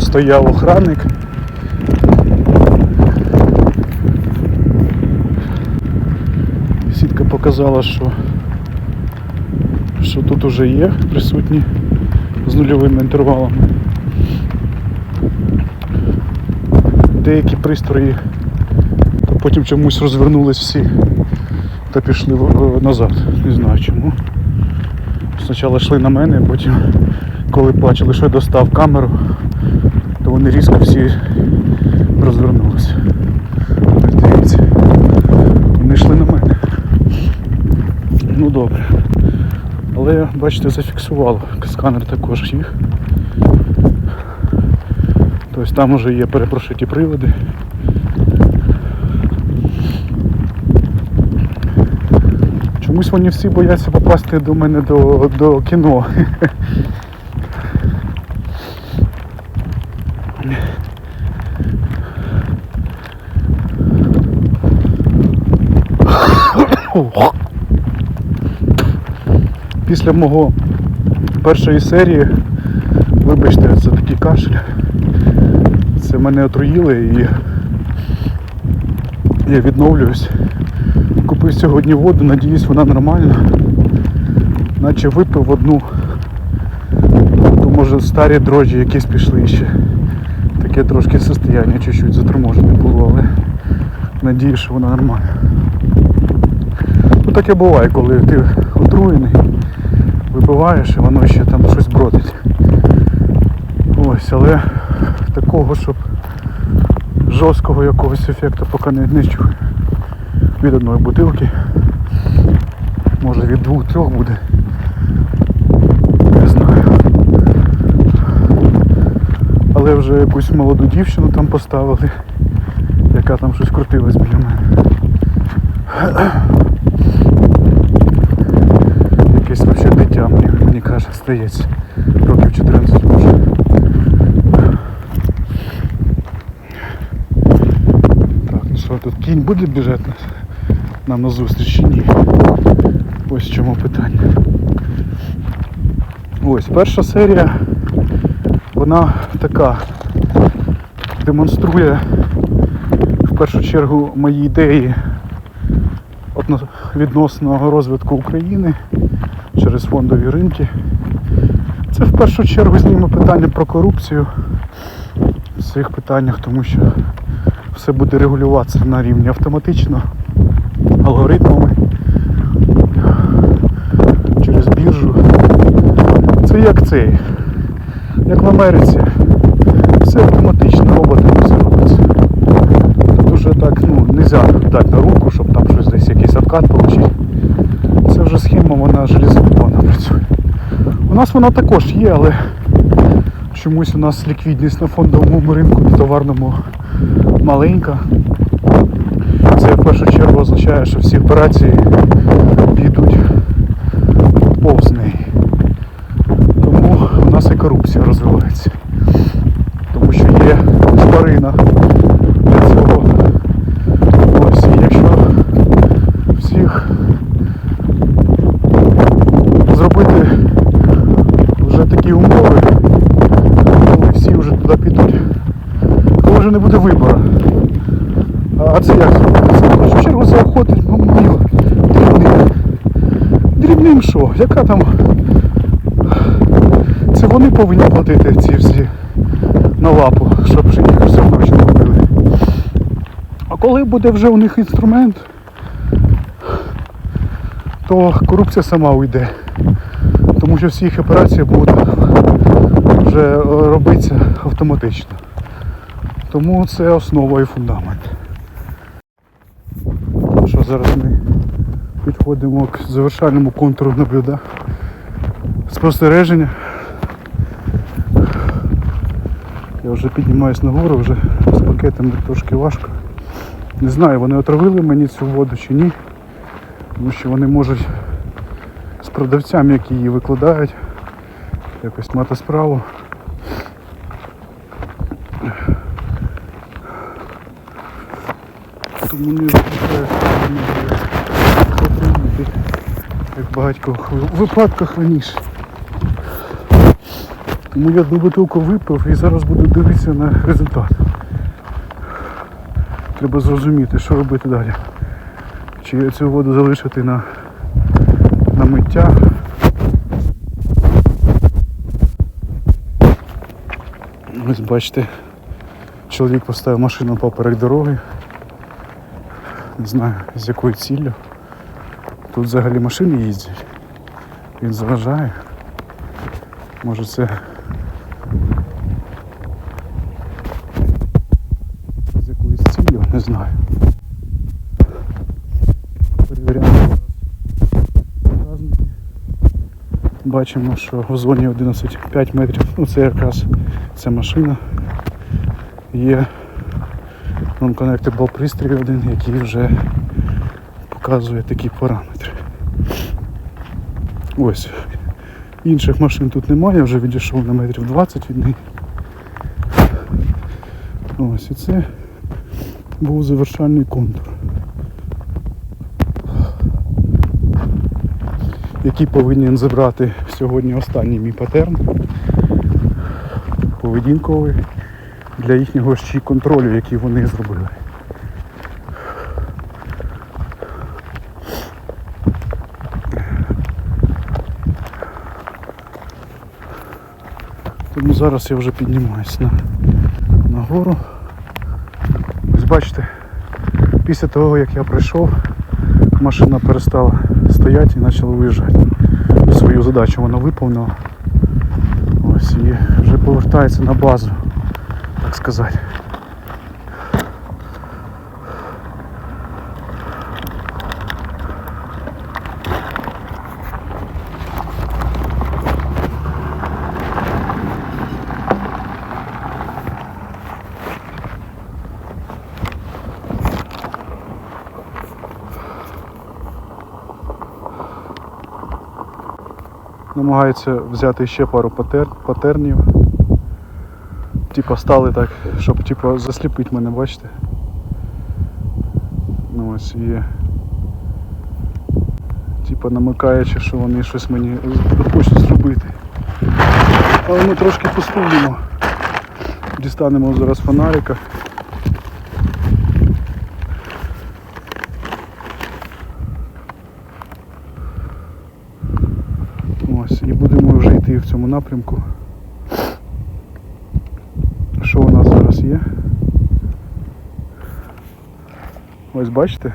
стояв охранник. Сітка показала, що, що тут уже є присутні з нульовими інтервалами. Деякі пристрої то потім чомусь розвернулись всі та пішли назад. Не знаю чому. Спочатку йшли на мене, потім, коли бачили, що я достав камеру, то вони різко всі розвернулися. Дивіться. Вони йшли на мене. Ну добре. Але бачите, зафіксувало. Сканер також їх. Тобто там вже є перепрошиті приводи. Чомусь вони всі бояться попасти до мене до, до кіно. Після мого першої серії, вибачте, це такий кашель. Це мене отруїли і я відновлююсь. Купив сьогодні воду, надіюсь вона нормальна. Наче випив одну, то може старі дрожжі якісь пішли ще. Таке трошки состояння чуть-чуть заторможене було, але надіюсь, що вона нормальна. Ну таке буває, коли ти отруєний, випиваєш і воно ще там щось бродить. Ось, але такого, щоб жорсткого якогось ефекту поки не, не. Від одної бутилки. Може від двох-трьох буде. Не знаю. Але вже якусь молоду дівчину там поставили, яка там щось крутилась біля мене. Мені, каже, стається. Років 14 може. Так, ну що, тут кінь буде біжати нам на зустріч чи ні? Ось в чому питання. Ось, перша серія, вона така демонструє в першу чергу мої ідеї відносно розвитку України через фондові ринки. Це в першу чергу зніме питання про корупцію в цих питаннях, тому що все буде регулюватися на рівні автоматично, алгоритмами, через біржу. Це як цей, як в Америці. Все автоматично, роботами все робиться. Тут уже так ну, не можна дати на руку, щоб там щось десь якийсь откат отримати. Це вже схема, вона железобетонна працює. У нас вона також є, але чомусь у нас ліквідність на фондовому ринку, на товарному маленька. Це в першу чергу означає, що всі операції підуть повз неї. Тому у нас і корупція розвивається. Тому що є шпарина для цього. Ось, і якщо всіх зробити вже такі умови, коли туди підуть, коли вже не буде вибору. А це як зробити? Це в першу чергу заохотить ну, дрібним. Дрібним що? Яка там? Це вони повинні платити ці всі на лапу, щоб все одно не робили. А коли буде вже у них інструмент, то корупція сама уйде. Тому що всі їх операції будуть вже е, робитися автоматично. Тому це основа і фундамент. Ну Що зараз ми підходимо к завершальному контуру наблюда. Спостереження. Я вже піднімаюсь нагору, вже з пакетами трошки важко. Не знаю, вони отравили мені цю воду чи ні. Тому що вони можуть з продавцями, які її викладають, якось мати справу. Тому не будуть отримати, як в багатьох випадках раніше. Тому я одну бутилку випив і зараз буду дивитися на результат. Треба зрозуміти, що робити далі. Чи цю воду залишити на, на миття. Ось бачите, чоловік поставив машину поперек дороги. Не знаю з якою ціллю. Тут взагалі машини їздять. Він заважає. Може це з якоюсь ціллю, не знаю. Перевіряємо показники. Бачимо, що в зоні 11,5 метрів, ну це якраз ця машина. Є non-connectable пристрій один, який вже показує такі параметри. Ось. Інших машин тут немає, вже відійшов на метрів 20 від них. Ось і це був завершальний контур. Який повинен забрати сьогодні останній мій патерн поведінковий для їхнього ще контролю, який вони зробили. Тому зараз я вже піднімаюсь на, на гору. Ось бачите, після того як я прийшов, машина перестала стояти і почала виїжджати. Свою задачу вона виповнила. Ось і вже повертається на базу, так сказати. Намагаються взяти ще пару патер, патернів. Типа стали так, щоб типа засліпити мене, бачите? Ну ось і типа намикаючи, що вони щось мені хочуть зробити. Але ми трошки поступимо. Дістанемо зараз фонарика. Ось, і будемо вже йти в цьому напрямку. Що у нас зараз є? Ось бачите?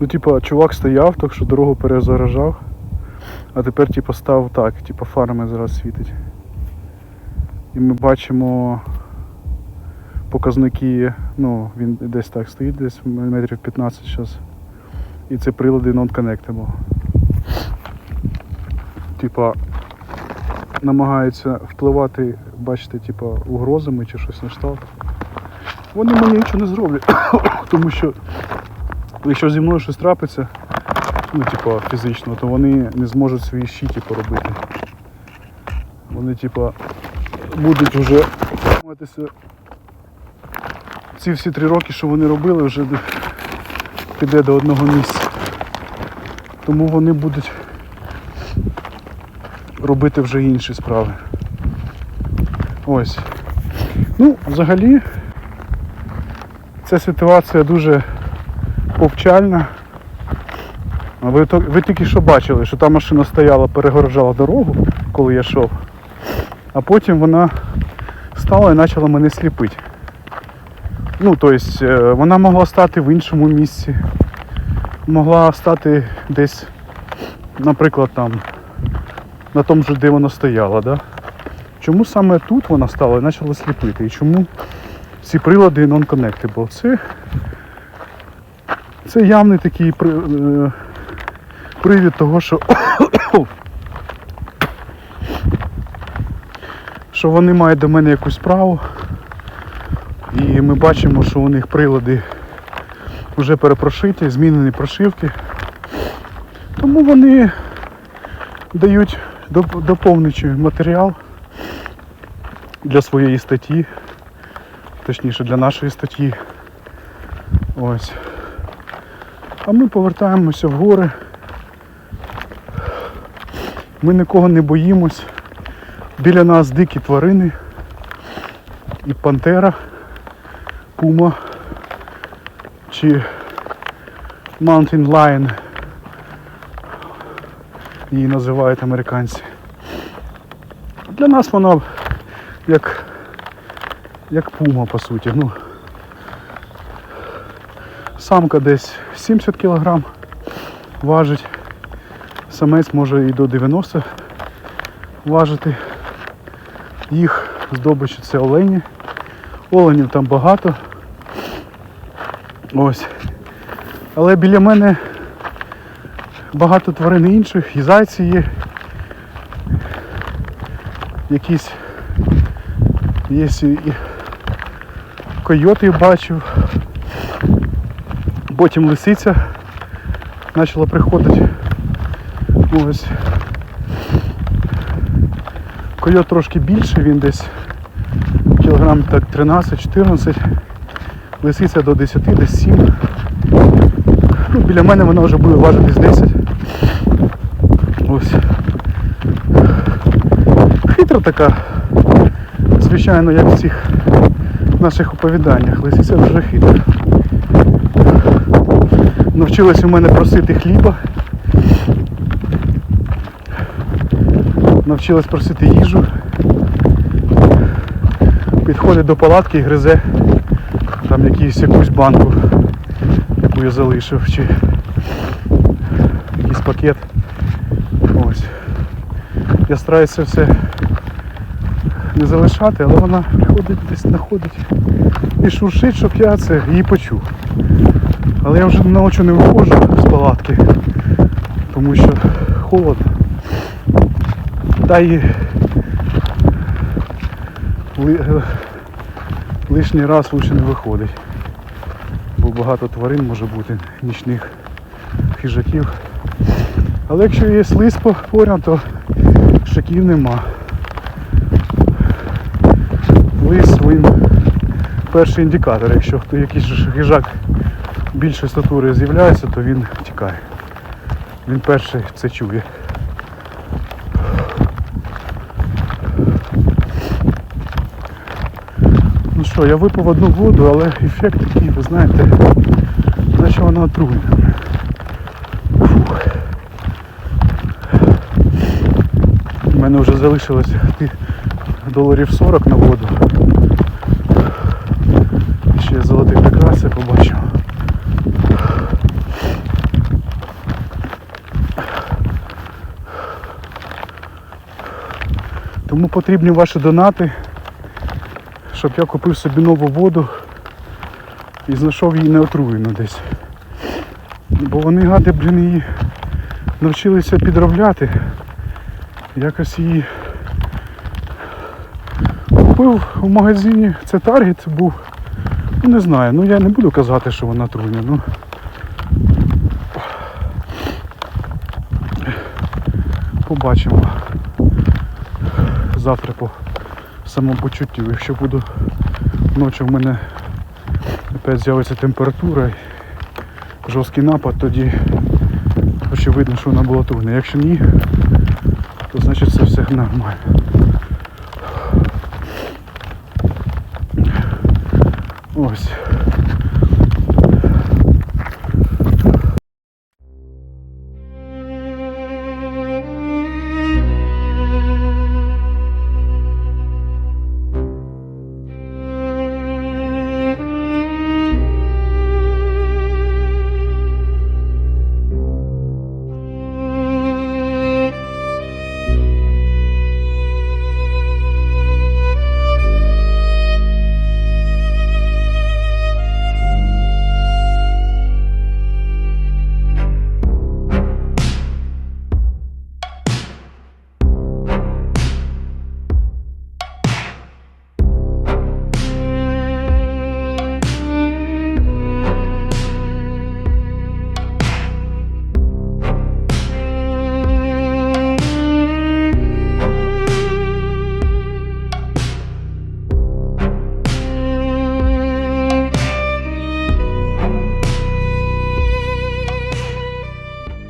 Ну, типа, чувак стояв, так що дорогу перезаражав, а тепер типа став так, типа фарами зараз світить. І ми бачимо показники, ну, він десь так стоїть, десь метрів 15 зараз. І це прилади non-connectable типа намагаються впливати, бачите, типа угрозами чи щось на кшталт. Вони мені нічого не зроблять, тому що якщо зі мною щось трапиться, ну типа фізично, то вони не зможуть свої щиті поробити. Вони типа будуть вже ці всі три роки, що вони робили, вже піде до одного місця. Тому вони будуть робити вже інші справи. Ось. Ну, взагалі, ця ситуація дуже повчальна. Ви, ви тільки що бачили, що та машина стояла, перегорожала дорогу, коли я йшов, а потім вона стала і почала мене сліпити. Ну, тобто, вона могла стати в іншому місці, могла стати десь, наприклад, там на тому ж, де вона стояла. Да? Чому саме тут вона стала і почала сліпити? І чому ці прилади non-connectable? Це, це явний такий при, е, привід того, що, що вони мають до мене якусь справу. І ми бачимо, що у них прилади вже перепрошиті, змінені прошивки. Тому вони дають доп- доповнюючий матеріал для своєї статті, точніше для нашої статті. Ось. А ми повертаємося в гори. Ми нікого не боїмось. Біля нас дикі тварини. І пантера, пума чи Mountain Lion. Її називають американці. Для нас вона як, як пума по суті. Ну, самка десь 70 кг важить. Самець може і до 90 важити. Їх здобичі це олені. Оленів там багато. Ось. Але біля мене багато тварин інших, і зайці є. Якісь є і койоти бачив. Потім лисиця почала приходити. Ось. Койот трошки більше, він десь кілограм так 13-14, лисиця до 10, десь 7. Ну, біля мене вона вже буде важити з 10. Ось. Хитра така. Звичайно, як в наших оповіданнях. Лисиця дуже хитра. Навчилась у мене просити хліба. Навчилась просити їжу. Підходить до палатки і гризе там якийсь якусь банку, яку я залишив, чи якийсь пакет. Ось. Я стараюся все не залишати, але вона приходить десь знаходить і шуршить, щоб я це її почув. Але я вже ночі не виходжу з палатки, тому що холодно. Та й лишній раз лучше не виходить. Бо багато тварин може бути, нічних хижаків. Але якщо є по- поряд, то шаків нема. Лис він перший індикатор. Якщо хто якийсь хижак більшої статури з'являється, то він тікає. Він перший це чує. Ну що, я випив одну воду, але ефект такий, ви знаєте, наче вона отруєна. У мене вже залишилось доларів 40 на воду. Тому потрібні ваші донати, щоб я купив собі нову воду і знайшов її неотруєну десь. Бо вони гади, блін, її навчилися підробляти. Якось її купив у магазині, це Таргет був. Ну не знаю, ну я не буду казати, що вона отруєна. Ну. Побачимо завтра по самопочуттю. Якщо буду ночі в мене опять з'явиться температура жорсткий напад, тоді очевидно, що вона була трудна. Якщо ні, то значить це все нормально. Ось.